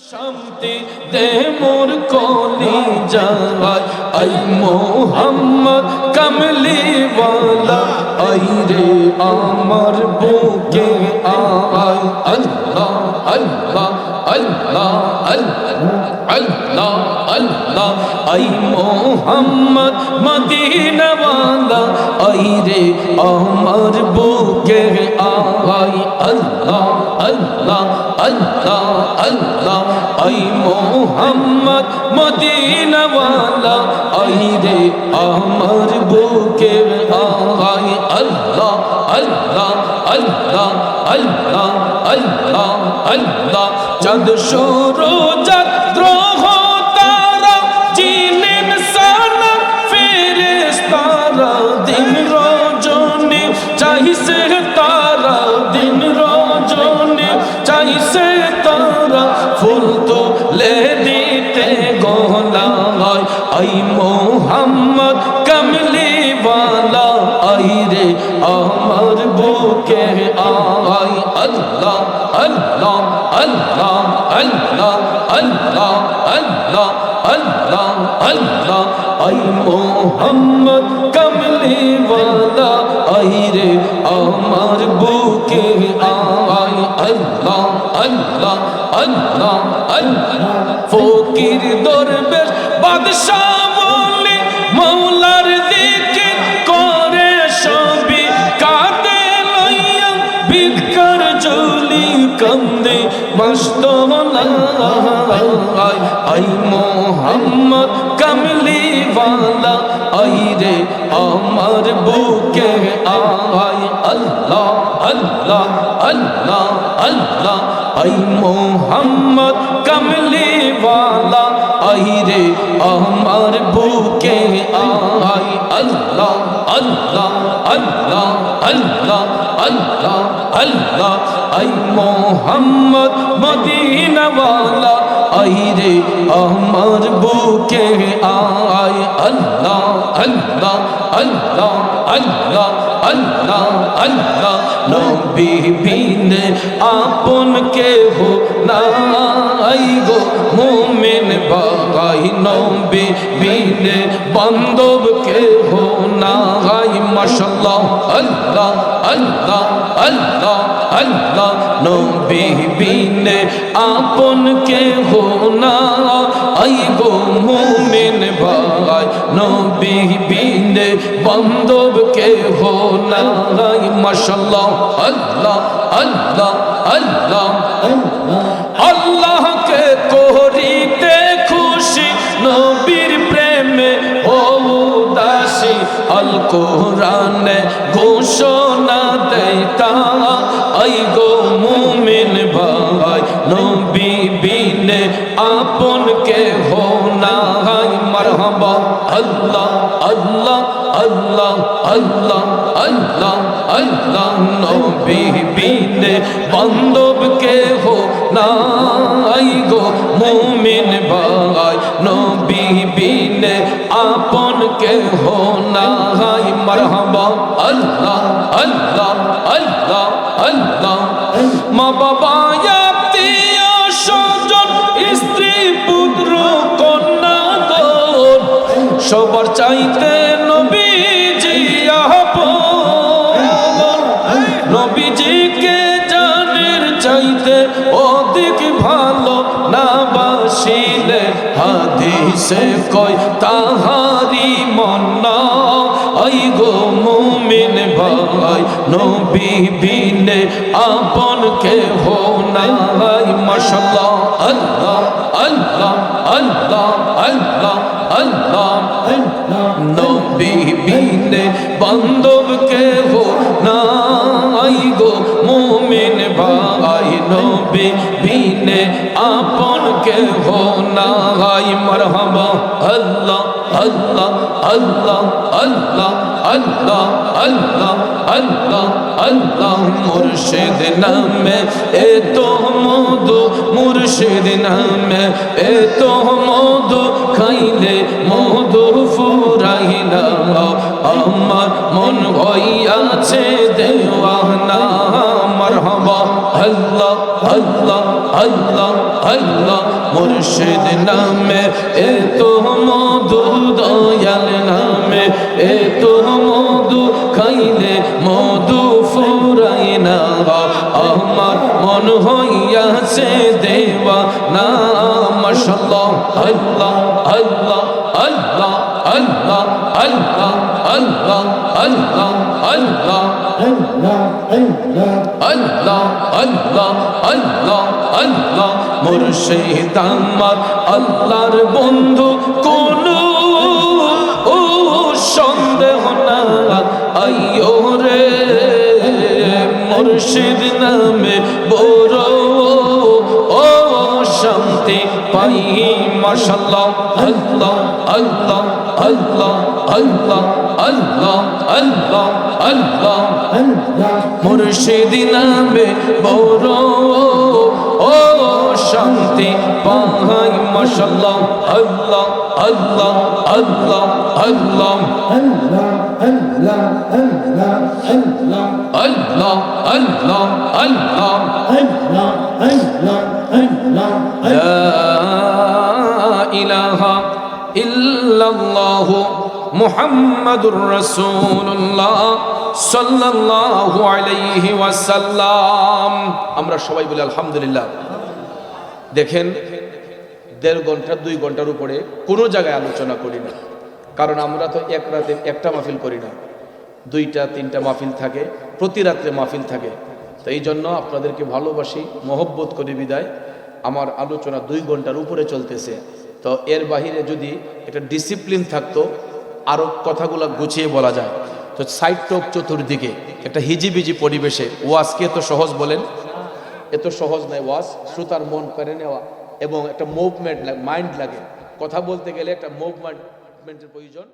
শান্তি দে মোর কলি যায় আই মোহাম্মদ কমলি ওয়ালা আই রে আমার বুকে আয়, Allah Allah Allah Allah Allah Allah. I Muhammad Medina ওয়ালা আই রে আমার বুকে আয় আল্লাহ আল্লাহ আল্লাহ আল্লাহ। আই মোহাম্মদ মদিনা ওয়ালা আই রে আমার বুকে আয় আল্লাহ আল্লাহ আল্লাহ আল্লাহ আল্লাহ আল্লাহ। চাঁদ সূরজ ফুল তো লে দিতে গহলা হয়। আই বুকে আয় আল্লাহ আল্লাহ আল্লাহ আল্লাহ আল্লাহ আল্লাহ আল্লাহ আল্লাহ। আই মোহাম্মদ কমলি वाला আই রে আমার বুকে আয় আল্লাহ আল্লাহ আল্লাহ আল্লাহ। ফকির দরবেশ, বাদশাহ মস্ত I Mohammad Kamli Bala I রে আমার বুকে আয় আল্লাহ আল্লাহ আল্লাহ আল্লাহ, আই মোহাম্মদ কমলি বালা আই রে আমার বুকে আয় Allah Allah Allah Allah Allah Allah. I Muhammad Medina वाला আই রে আমার বুকে আয়। আল্লাহ আল্লাহ আল্লাহ আল্লাহ আল্লাহ আল্লাহ। নবী বিন আপন কে হো নাই গো। মুমিন বাগাই নবী বিন বান্ধব কে হো নাই। মাশাল্লাহ আল্লাহ আল্লাহ আল্লাহ আল্লাহ। নবী বিন আপন কে হো না আই গো মুমিন ভাই, নবী বিন বান্ধব কে হো না গাই মাশাল্লাহ আল্লাহ আল্লাহ। আল্লাহ আল্লাহকে আল কোরআনে ঘোষণা দেতা আই গো মুমিন ভাই, নবী বিনে আপন কে হো নাই, মারহাবা, আল্লাহ আল্লাহ আল্লাহ আল্লাহ আল্লাহ আল্লাহ, নবী বিনে বান্ধব কে হো নাই গো মুমিন ভাই, নবী বিনে আপন কে হো নাই মারহাবা। আল্লাহ আল্লাহ আল্লাহ আল্লাহ। মা বাবা আত্মীয় স্বজন স্ত্রী, পুত্র, কন্যা, দোল। সবার চাইতে নবীজি আপন নবীজিকে জানের চাইতে অধিক ভালো না বাসিলে হাদিসে কয় তাহারি মন্না। আই গো মুমিন ভাই, নবী বিনে আপন কে হো নাই। মাশাল্লাহ আল্লাহ আল্লাহ আল্লাহ আল্লাহ আল্লাহ নবী বিনে বান্ধব কে হো নাই গো মুমিন ভাই, নবী আপন কে হো নাই মারহাবা, আল্লাহ আল্লাহ আল্লাহ আল্লাহ আল্লাহ আল্লাহ আল্লাহ আল্লাহ, মুর্শিদ নামে এ তো মধু, মুর্শিদ নামে এ তো মধু, খাইলে মধু ফুরাই না আমার মন হইয়াছে মারহাবা আল্লাহ আল্লাহ আল্লাহ আল্লাহ, মুর্শিদ নামে, এ তো মধু দয়াল নামে, এ তো মধু খাইলে মধু ফুরাই না। আমার মন হইয়াছে দেওয়া না মাশাল্লাহ আল্লাহ আল্লাহ আল্লাহ আল্লাহর বন্ধু কোন ও সন্দেহ না আইয়ো রে মুর্শিদ শান্তি পাই মাশাল্লাহ আল্লাহ আল্লাহ আল্লাহ আল্লাহ আল্লাহ আল্লাহ আল্লাহ মুর্শিদ নামে বড় ও শান্তি পাই মাশাল্লাহ আল্লাহ আল্লাহ আল্লাহ আল্লাহ আল্লাহ আল্লাহ আল্লাহ لا إله إلا الله ইলাহা ইল্লাল্লাহু মুহাম্মাদুর রাসূলুল্লাহ সাল্লাল্লাহু আলাইহি ওয়াসাল্লাম। আমরা সবাই বলি আলহামদুলিল্লাহ। দেখেন, দেড় ঘণ্টা, দুই ঘণ্টার উপরে কোনো জায়গায় আলোচনা করি না। কারণ আমরা তো এক রাতে একটা মাহফিল করি না। দুইটা, তিনটা মাহফিল থাকে, প্রতি রাত্রে মাহফিল থাকে। তো এই জন্য আপনাদেরকে ভালোবাসি, মহব্বত করে বিদায়। আমার আলোচনা দুই ঘণ্টার উপরে চলতেছে। তো এর বাহিরে যদি একটা ডিসিপ্লিন থাকতো আরও কথাগুলো গুছিয়ে বলা যায়। তো সাইড টোক চতুর্দিকে, একটা হিজিবিজি পরিবেশে ওয়াজকে এত সহজ বলেন? এত সহজ নয় ওয়াজ, শ্রোতার মন করে নেওয়া এবং একটা মুভমেন্ট মাইন্ড লাগে। কথা বলতে গেলে একটা মুভমেন্টের প্রয়োজন।